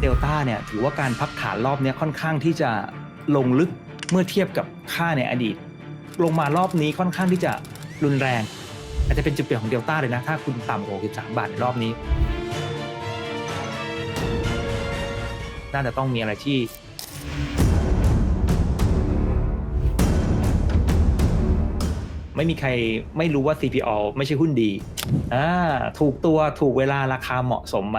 เดลต้าเนี่ยถือว่าการพักฐานรอบนี้ค่อนข้างที่จะลงลึกเมื่อเทียบกับค่าในอดีต ลงมารอบนี้ค่อนข้างที่จะรุนแรง อาจจะเป็นจุดเปลี่ยนของเดลต้าเลยนะ ถ้าคุณต่ำกว่า63บาทในรอบนี้ น่าจะต้องมีอะไรที่ไม่มีใครไม่รู้ว่า CPO ไม่ใช่หุ้นดี อ่า ถูกตัวถูกเวลาราคาเหมาะสมไหม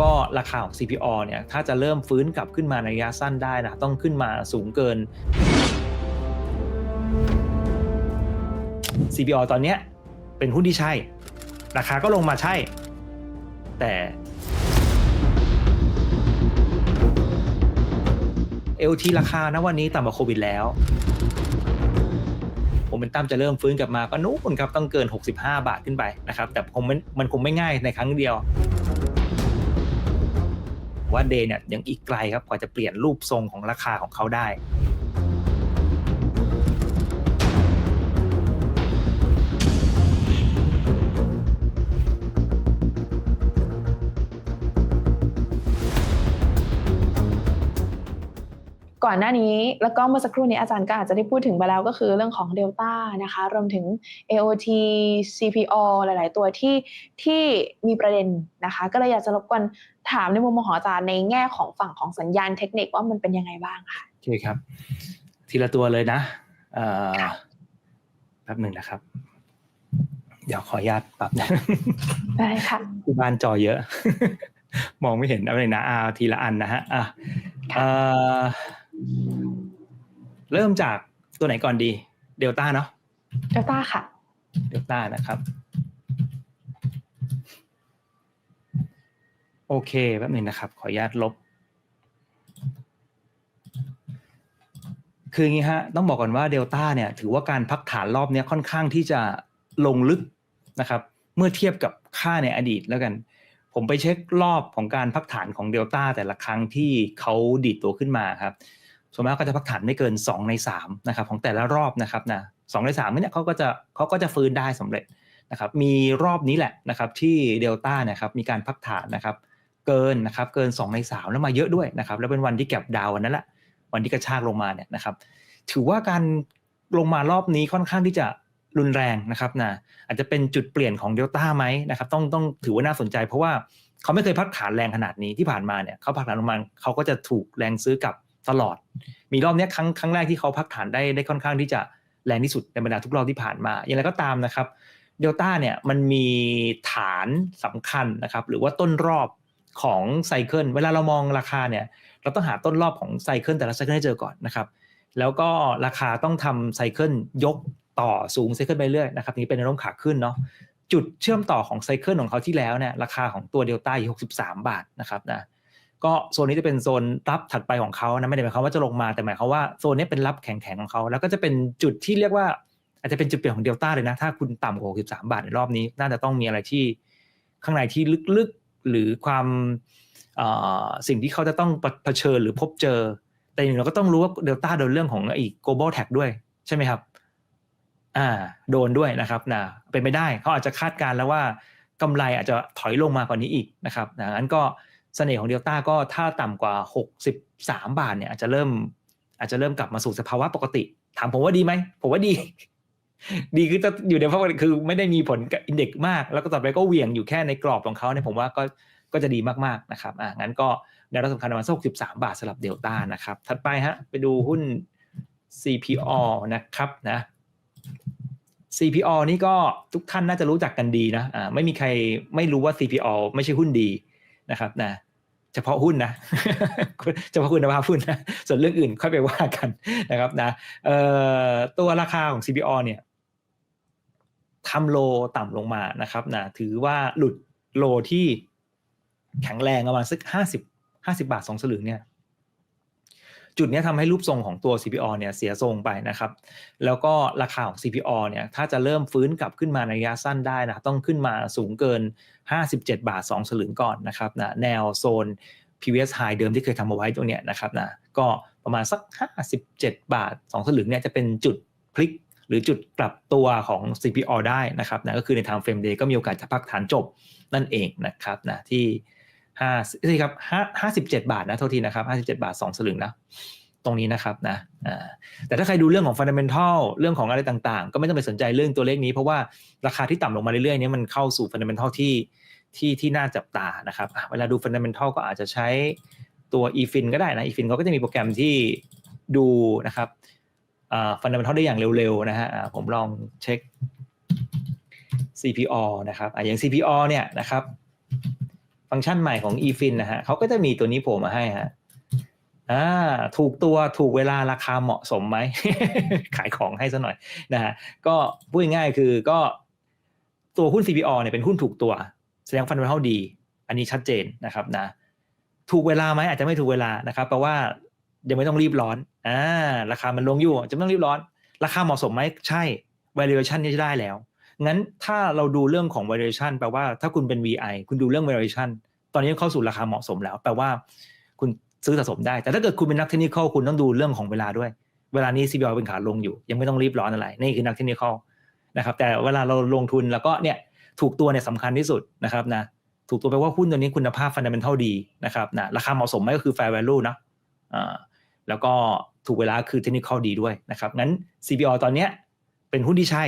ก็ราคาของ CPO เนี่ยถ้าจะเริ่มฟื้นกลับขึ้นมาในระยะสั้นได้นะต้องขึ้นมาสูงเกิน CPO ตอนเนี้ยเป็นหุ้นที่ใช่ ราคาก็ลงมาใช่ แต่ LT ราคานะวันนี้ต่ำกว่าโควิดแล้วผมเป็นตั้มจะเริ่มฟื้นกลับมาก็นู้นครับต้องเกิน 65 บาทขึ้นไปนะครับ แต่คงมันมันคงไม่ง่ายในครั้งเดียว ว่าเดย์เนี่ยยังอีกไกลครับกว่าจะเปลี่ยนรูปทรงของราคาของเขาได้ก่อนหน้านี้แล้วก็เมื่อสักครู่นี้อาจารย์ก็อาจจะได้พูดถึงไปแล้วก็คือเรื่องของเดลต้านะคะรวมถึง AOT CPO หลาย ๆ ตัวที่ที่มีประเด็นนะคะ ก็เลยอยากจะรบกวน ถามในมุมมองของอาจารย์ในแง่ของฝั่งของสัญญาณเทคนิคว่ามันเป็นยังไงบ้างค่ะโอเคครับ ทีละตัวเลยนะเอ่อแป๊บหนึ่งนะครับ เดี๋ยวขออนุญาตปรับนะได้ค่ะที่บ้านจอเยอะ มองไม่เห็นอะไรนะอาทีละอันนะฮะอะค่ะเอ่อเริ่มจากตัวไหนก่อนดี เดลต้าเนาะเดลต้าค่ะเดลต้านะครับ โอเคแป๊บหนึ่งนะครับ ขออนุญาตลบ คืออย่างนี้ฮะ ต้องบอกก่อนว่าเดลต้าเนี่ย ถือว่าการพักฐานรอบนี้ค่อนข้างที่จะลงลึกนะครับ เมื่อเทียบกับค่าในอดีตแล้วกัน ผมไปเช็ครอบของการพักฐานของเดลต้าแต่ละครั้งที่เขาดีดตัวขึ้นมาครับส่วนมากก็จะพักฐานไม่เกิน 2 ใน3นะครับของแต่ละรอบนะครับนะสใน3เนี่ยเขาก็จะเขาก็จะฟื้นได้สำเร็จนะครับมีรอบนี้แหละนะครับที่เดลต้านะครับมีการพักฐานนะครับ เกินนะครับเกิน 2 ใน 3 แล้วมาเยอะด้วยนะครับแล้วเป็นวันที่แก็บดาววันนั้นแหละวันที่กระชากลงมาเนี่ยนะครับถือว่าการลงมารอบนี้ค่อนข้างที่จะรุนแรงนะครับนะอาจจะเป็นจุดเปลี่ยนของเดลต้าไหมนะครับต้องต้องถือว่าน่าสนใจ เพราะว่าเขาไม่เคยพักฐานแรงขนาดนี้ที่ผ่านมาเนี่ยเขาพักฐานลงมาเขาก็จะถูกแรงซื้อกลับตลอด มีรอบนี้ครั้งครั้งแรกที่เขาพักฐานได้ได้ค่อนข้างที่จะแรงที่สุดในบรรดาทุกรอบที่ผ่านมา อย่างไรก็ตามนะครับเดลต้าเนี่ยมันมีฐานสำคัญนะครับหรือว่าต้นรอบ ของไซเคิลเวลาเรามองราคาเนี่ยเราต้องหาต้นรอบของไซเคิลแต่ละไซเคิลให้เจอก่อนนะครับ แล้วก็ราคาต้องทำไซเคิลยกต่อสูงไซเคิลไปเรื่อยนะครับนี่เป็นแนวโน้มขาขึ้นเนาะจุดเชื่อมต่อของไซเคิลของเขาที่แล้วเนี่ยราคาของตัวเดลต้าอยู่ 63 บาทนะครับนะก็โซนนี้จะเป็นโซนรับถัดไปของเขานะไม่ได้หมายความว่าจะลงมาแต่หมายความว่าโซนนี้เป็นรับแข็งๆของเขาแล้วก็จะเป็นจุดที่เรียกว่าอาจจะเป็นจุดเปลี่ยนของเดลต้าเลยนะ ถ้าคุณต่ำกว่า63 บาทในรอบนี้ น่าจะต้องมีอะไรที่ข้างในที่ลึก หรือความสิ่งที่เขาจะต้องเผชิญหรือพบเจอ แต่อย่างเราก็ต้องรู้ว่าเดลต้าโดนเรื่องของไอ้ global tag ด้วยใช่ไหมครับอ่าโดนด้วยนะครับนะเป็นไปได้เขาอาจจะคาดการแล้วว่ากำไรอาจจะถอยลงมากว่านี้อีกนะครับนะงั้นก็เสน่ห์ของเดลต้าก็ถ้าต่ำกว่า 63 บาทเนี่ยอาจจะเริ่มอาจจะเริ่มกลับมาสู่สภาวะปกติ ถามผมว่าดีไหม ผมว่าดี ดีคือจะอยู่ในภาวะคือไม่ได้มีผลกับอินเด็กซ์มาก แล้วก็ต่อไปก็เหวี่ยงอยู่แค่ในกรอบของเขาเนี่ยผมว่าก็ก็จะดีมากๆนะครับอ่างั้นก็แนรัสำคัญประมาณสัก63บาทสำหรับเดลต้านะครับถัดไปฮะไปดูหุ้น CPO นะครับนะ CPO นี่ก็ทุกท่านน่าจะรู้จักกันดีนะอ่าไม่มีใครไม่รู้ว่า CPO ไม่ใช่หุ้นดีนะครับนะเฉพาะหุ้นนะเฉพาะคุณภาพหุ้นนะส่วนเรื่องอื่นค่อยไปว่ากันนะครับนะเอ่อตัวราคาของ CPO เนี่ย ทำโลต่ำลงมานะครับนะถือว่าหลุดโลที่แข็งแรงประมาณสักห้าสิบห้าสิบาทสองสลึงเนี่ยจุดนี้ทำให้รูปทรงของตัว CPO เนี่ยเสียทรงไปนะครับ แล้วก็ราคาของ CPO เนี่ยถ้าจะเริ่มฟื้นกลับขึ้นมาในระยะสั้นได้นะต้องขึ้นมาสูงเกิน 57 บาท 2 สลึงก่อนนะครับนะแนวโซน previous high เดิมที่เคยทำเอาไว้ตรงเนี้ยนะครับนะก็ประมาณสัก 57 บาท 2 สลึงเนี่ยจะเป็นจุดพลิก หรือจุดกลับตัวของ CPO ได้นะครับนะก็คือใน time frame day ก็มีโอกาสจะพักฐานจบนั่นเองนะครับนะที่ห้าสิครับห้าห้าสิบเจ็ดบาทนะโทษทีนะครับห้าสิบเจ็ดบาทสองสลึงนะตรงนี้นะครับนะแต่ถ้าใครดูเรื่องของ fundamental เรื่องของอะไรต่างๆ ก็ไม่ต้องไปสนใจเรื่องตัวเลขนี้ เพราะว่าราคาที่ต่ำลงมาเรื่อยๆนี้มันเข้าสู่ fundamental ที่ที่ที่น่าจับตานะครับเวลาดู fundamental ก็อาจจะใช้ตัว efin ก็ได้นะ efin เขาก็จะมีโปรแกรมที่ดูนะครับ อ่า fundamental ได้อย่างเร็วๆนะฮะผมลองเช็ค CPO นะครับออย่าง CPO เนี่ยนะครับ ฟังก์ชันใหม่ของ eFin นะฮะเขาก็จะมีตัวนี้โผล่มาให้ฮะอ่าถูกตัวถูกเวลาราคาเหมาะสมไหม ขายของให้ซะหน่อยนะฮะก็พูดง่ายๆคือก็ตัวหุ้น CPO เนี่ยเป็นหุ้นถูกตัว แสดงฟันเบลท่าดี อันนี้ชัดเจนนะครับนะถูกเวลาไหมอาจจะไม่ถูกเวลานะครับแปลว่า ยังไม่ต้องรีบร้อนอ่าราคามันลงอยู่จะไม่ต้องรีบร้อน ราคาเหมาะสมไหมใช่ valuation นี่จะได้แล้ว งั้นถ้าเราดูเรื่องของ valuation แปลว่าถ้าคุณเป็น VI คุณดูเรื่อง valuation ตอนนี้เข้าสู่ราคาเหมาะสมแล้ว แปลว่าคุณซื้อสะสมได้ แต่ถ้าเกิดคุณเป็นนักเทคนิคคุณต้องดูเรื่องของเวลาด้วย เวลานี้ CPO เป็นขาลงอยู่ ยังไม่ต้องรีบร้อนอะไร นี่คือนักเทคนิคนะครับแต่เวลาเราลงทุนแล้วก็เนี่ยถูกตัวเนี่ยสำคัญที่สุดนะครับนะถูกตัวแปลว่าหุ้นตัวนี้คุณภาพ fundamental ดีนะครับนะราคาเหมาะสมไหมก็คือ fair value นะอ่า แล้วก็ถูกเวลาคือ technical ดีด้วยนะครับงั้น CPO ตอนเนี้ยเป็นหุ้นที่ใช่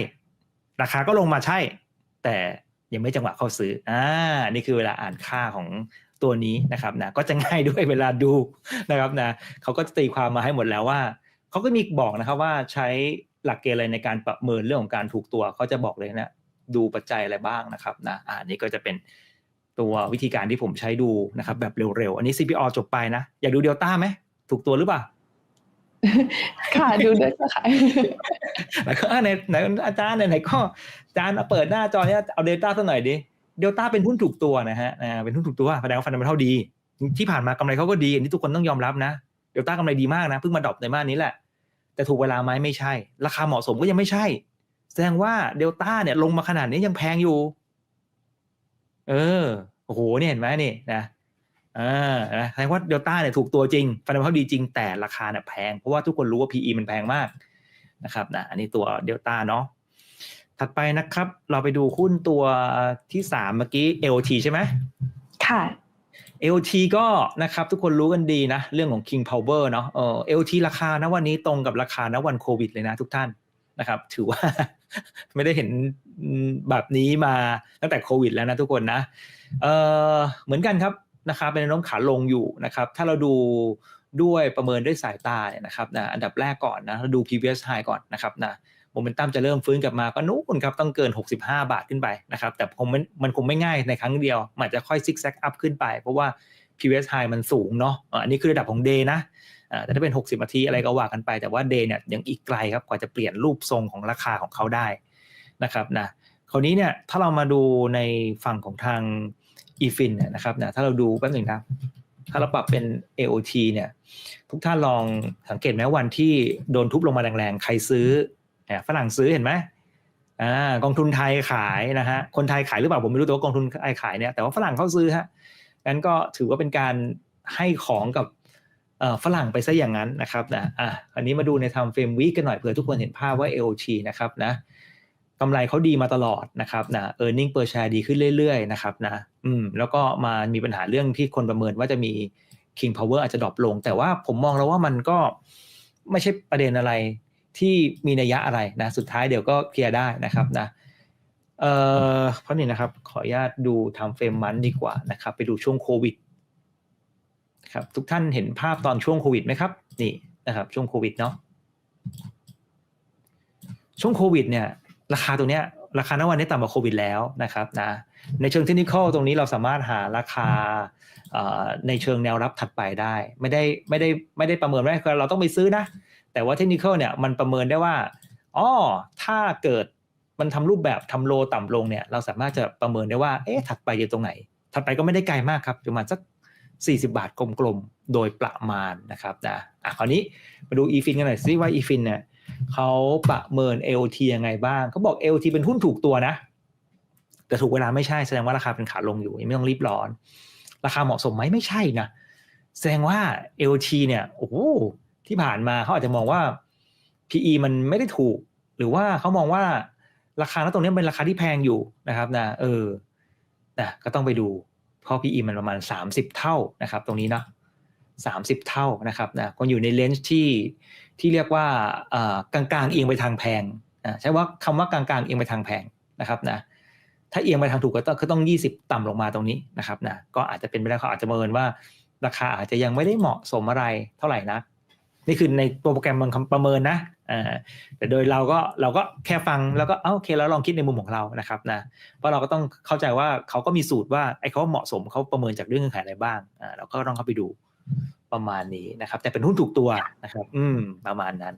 ราคาก็ลงมาใช่ แต่ยังไม่จังหวะเข้าซื้ออ่านี่คือเวลาอ่านค่าของตัวนี้นะครับนะก็จะง่ายด้วยเวลาดูนะครับนะเขาก็จะตีความมาให้หมดแล้วว่าเขาก็มีบอกนะครับว่าใช้หลักเกณฑ์อะไรในการประเมินเรื่องของการถูกตัวเขาจะบอกเลยนะดูปัจจัยอะไรบ้างนะครับนะอ่านี่ก็จะเป็นตัววิธีการที่ผมใช้ดูนะครับแบบเร็วๆ อันนี้ CPO จบไปนะ อยากดูเดลต้าไหม ถูกตัวหรือเปล่าค่ะดูด้วยค่ะแล้วก็อะไหนไหนอาจารย์ไหนๆก็อาจารย์เอาเปิดหน้าจอเนี้ยเอาเดลต้าสักหน่อยดิเดลต้าเป็นหุ้นถูกตัวนะฮะอ่าเป็นหุ้นถูกตัวแสดงว่าฟันมันเท่าดี ที่ผ่านมากำไรเขาก็ดี อันนี้ทุกคนต้องยอมรับนะเดลต้ากำไรดีมากนะเพิ่งมาดรอปในบ้านนี้แหละ แต่ถูกเวลาไหมไม่ใช่ ราคาเหมาะสมก็ยังไม่ใช่ แสดงว่าเดลต้าเนี่ยลงมาขนาดนี้ยังแพงอยู่ เออโอ้โหเนี่ยเห็นไหมนี่นะ อ่านะแสดงว่าเดลต้าเนี่ยถูกตัวจริงฟันมันเท่าดีจริงแต่ราคาเนี่ยแพง เพราะว่าทุกคนรู้ว่า PE มันแพงมากนะครับนะอันนี้ตัวเดลต้าเนาะถัดไปนะครับ เราไปดูหุ้นตัวที่สามเมื่อกี้ LT ใช่ไหมค่ะ LT ก็นะครับทุกคนรู้กันดีนะ เรื่องของ King Power เนาะเออ LT ราคานะวันนี้ตรงกับราคาณวันโควิดเลยนะทุกท่านนะครับ ถือว่า ไม่ได้เห็นแบบนี้มาตั้งแต่โควิดแล้วนะทุกคนนะเออเหมือนกันครับ นะครับเป็นแนวโน้มขาลงอยู่นะครับถ้าเราดูด้วยประเมินด้วยสายตาเนี่ยนะครับนะอันดับแรกก่อนนะเราดู previous high ก่อนนะครับนะโมเมนตัมจะเริ่มฟื้นกลับมาก็นู่นครับต้องเกิน 65 บาทขึ้นไปนะครับแต่คงมันมันคงไม่ง่ายในครั้งเดียว มันจะค่อยซิกแซกอัพขึ้นไป เพราะว่า previous high มันสูงเนาะอันนี้คือระดับของ day นะแต่ถ้าเป็น 60นาทีอะไรก็ว่ากันไป แต่ว่า day เนี่ยยังอีกไกลครับกว่าจะเปลี่ยนรูปทรงของราคาของเขาได้นะครับนะคราวนี้เนี่ยถ้าเรามาดูในฝั่งของทาง EFIN เนี่ยนะครับนะถ้าเราดูแป๊บหนึ่งนะถ้าเราปรับเป็น AOT เนี่ยทุกท่านลองสังเกตไหมวันที่โดนทุบลงมาแรงๆ ใครซื้อเนี่ยฝรั่งซื้อเห็นไหมอ่ากองทุนไทยขายนะฮะคนไทยขายหรือเปล่าผมไม่รู้แต่ว่ากองทุนไทยขายเนี่ยแต่ว่าฝรั่งเขาซื้อฮะงั้นก็ถือว่าเป็นการให้ของกับฝรั่งไปซะอย่างนั้นนะครับนะอะอันนี้มาดูในทำเฟรมวีกันหน่อยเผื่อทุกคนเห็นภาพว่า AOT นะครับนะ กำไรเขาดีมาตลอดนะครับนะ e a r n i n g per share ดีขึ้นเรื่อยๆนะครับนะอืมแล้วก็มามีปัญหาเรื่องที่คนประเมินว่าจะมี King Power อาจจะดรอปลง แต่ว่าผมมองแล้วว่ามันก็ไม่ใช่ประเด็นอะไรที่มีนัยยะอะไรนะ สุดท้ายเดี๋ยวก็เคลียร์ได้นะครับนะเอ่อเพราะนี่นะครับ ขออนุญาตดูทำเฟรมมันดีกว่านะครับ ไปดูช่วงโควิดครับทุกท่านเห็นภาพตอนช่วงโควิดไหมครับ นี่นะครับ ช่วงโควิดเนาะช่วงโควิดเนี่ย ราคาตรงเนี้ยราคาณวันนี้ต่ำกว่าโควิดแล้วนะครับนะในเชิงเทคนิคตรงนี้เราสามารถหาราคาในเชิงแนวรับถัดไปได้ ไม่ได้ไม่ได้ไม่ได้ประเมินว่าเราต้องไปซื้อนะ แต่ว่าเทคนิคเนี่ยมันประเมินได้ว่าอ๋อถ้าเกิดมันทำรูปแบบทำโลต่ำลงเนี่ยเราสามารถจะประเมินได้ว่าเอ๊ะถัดไปอยู่ตรงไหน ถัดไปก็ไม่ได้ไกลมากครับประมาณสัก 40 บาทกลมๆโดยประมาณนะครับนะอะคราวนี้มาดู EFIN กันหน่อยซิว่า EFIN เนี่ย เขาประเมิน LT ยังไงบ้างเขาบอก LT เป็นหุ้นถูกตัวนะ แต่ถูกเวลาไม่ใช่แสดงว่าราคาเป็นขาลงอยู่ยังไม่ต้องรีบร้อน ราคาเหมาะสมไหมไม่ใช่นะแสดงว่า LT เนี่ยโอ้โหที่ผ่านมาเขาอาจจะมองว่า PE มันไม่ได้ถูก หรือว่าเขามองว่าราคาณตรงนี้เป็นราคาที่แพงอยู่นะครับนะเออนะก็ต้องไปดูเพราะ PE มันประมาณ 30 เท่านะครับ ตรงนี้เนาะ 30 เท่านะครับนะก็อยู่ในเลนส์ที่ที่เรียกว่ากลางๆเอียงไปทางแพงใช่ว่าคำว่ากลางๆเอียงไปทางแพงนะครับนะถ้าเอียงไปทางถูกก็ต้องก็ต้อง 20 ต่ำลงมาตรงนี้นะครับนะก็อาจจะเป็นไปได้เขาอาจจะประเมินว่า ราคาอาจจะยังไม่ได้เหมาะสมอะไรเท่าไหร่นักนี่คือในตัวโปรแกรมมันประเมินนะแต่โดยเราก็เราก็แค่ฟังแล้วก็เอ้าโอเคแล้วลองคิดในมุมของเรานะครับนะเพราะเราก็ต้องเข้าใจว่าเขาก็มีสูตรว่าไอ้เขาเหมาะสมเขาประเมินจากเรื่องเงื่อนไขอะไรบ้างเราก็ต้องเข้าไปดู ประมาณนี้นะครับ แต่เป็นหุ้นถูกตัวนะครับ อืมประมาณนั้น